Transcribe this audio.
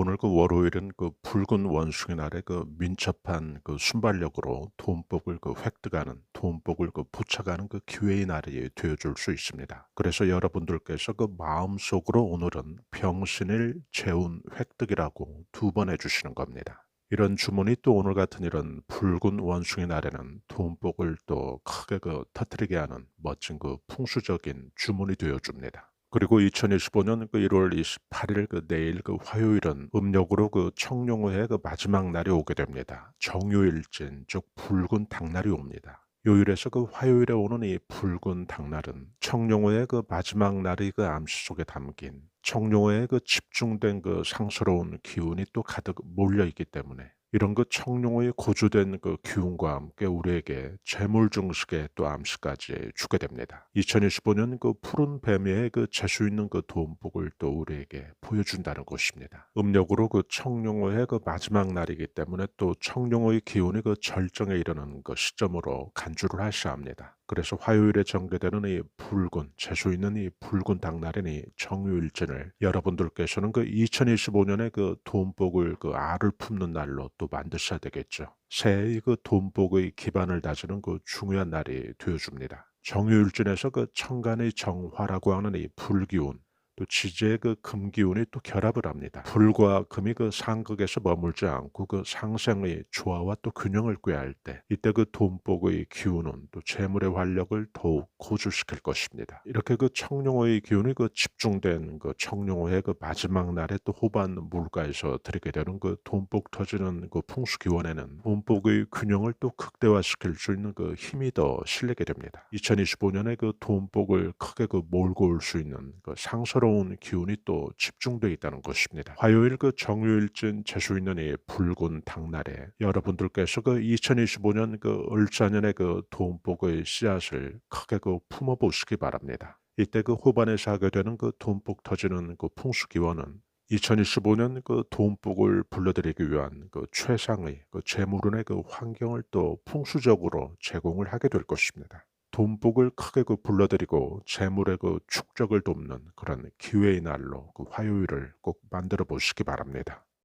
오늘 그 월요일은 그 붉은 원숭이 날에 그 민첩한 그 순발력으로 돈복을 그 획득하는 돈복을 그 부착하는 그 기회의 날이 되어줄 수 있습니다. 그래서 여러분들께서 그 마음속으로 오늘은 병신일 재운 획득이라고 두 번 해주시는 겁니다. 이런 주문이 또 오늘 같은 이런 붉은 원숭이 날에는 돈복을 또 크게 그 터트리게 하는 멋진 그 풍수적인 주문이 되어줍니다. 그리고 2025년 그 1월 28일 그 내일 그 화요일은 음력으로 그 청룡호의 그 마지막 날이 오게 됩니다. 정요일진 즉 붉은 닭날이 옵니다. 요일에서 그 화요일에 오는 이 붉은 닭날은 청룡호의 그 마지막 날이 그 암시 속에 담긴 청룡호의 그 집중된 그 상스러운 기운이 또 가득 몰려 있기 때문에 이런 그 청룡호의 고조된 그 기운과 함께 우리에게 재물 증식의 또 암시까지 주게 됩니다. 2025년 그 푸른 뱀의 그 재수 있는 그 돈복을 또 우리에게 보여준다는 것입니다. 음력으로 그 청룡호의 그 마지막 날이기 때문에 또 청룡호의 기운이 그 절정에 이르는 그 시점으로 간주를 하셔야 합니다. 그래서 화요일에 전개되는 이 붉은 재수 있는 이 붉은 당날인 이 정유일진을 여러분들께서는 그 2025년의 그 돈복을 그 알을 품는 날로 또 만드셔야 되겠죠. 새해의 그 돈복의 기반을 다지는 그 중요한 날이 되어줍니다. 정유일진에서 그 천간의 정화라고 하는 이 불기운 또 지지의 그 금기운이 또 결합을 합니다. 불과 금이 그 상극에서 머물지 않고 그 상생의 조화와 또 균형을 꾀할 때 이때 그 돈복의 기운은 또 재물의 활력을 더욱 고조시킬 것입니다. 이렇게 그 청룡호의 기운이 그 집중된 그 청룡호의 그 마지막 날에 또 호반 물가에서 들이게 되는 그 돈복 터지는 그 풍수 기원에는 돈복의 균형을 또 극대화시킬 수 있는 그 힘이 더 실리게 됩니다. 2025년에 그 돈복을 크게 그 몰고 올 수 있는 그 상서로 새로운 기운이 또 집중되어 있다는 것입니다. 화요일 그 정유일쯤 재수 있는 이 붉은 당날에 여러분들께서 그 2025년 그 을자년의 그 돈복의 씨앗을 크게 그 품어보시기 바랍니다. 이때 그 호반에서 하게 되는 그 돈복 터지는 그 풍수기원은 2025년 그 돈복을 불러들이기 위한 그 최상의 그 재물운의 그 환경을 또 풍수적으로 제공을 하게 될 것입니다. 돈복을 크게 그 불러들이고 재물의 그 축적을 돕는 그런 기회의 날로 그 화요일을 꼭 만들어 보시기 바랍니다.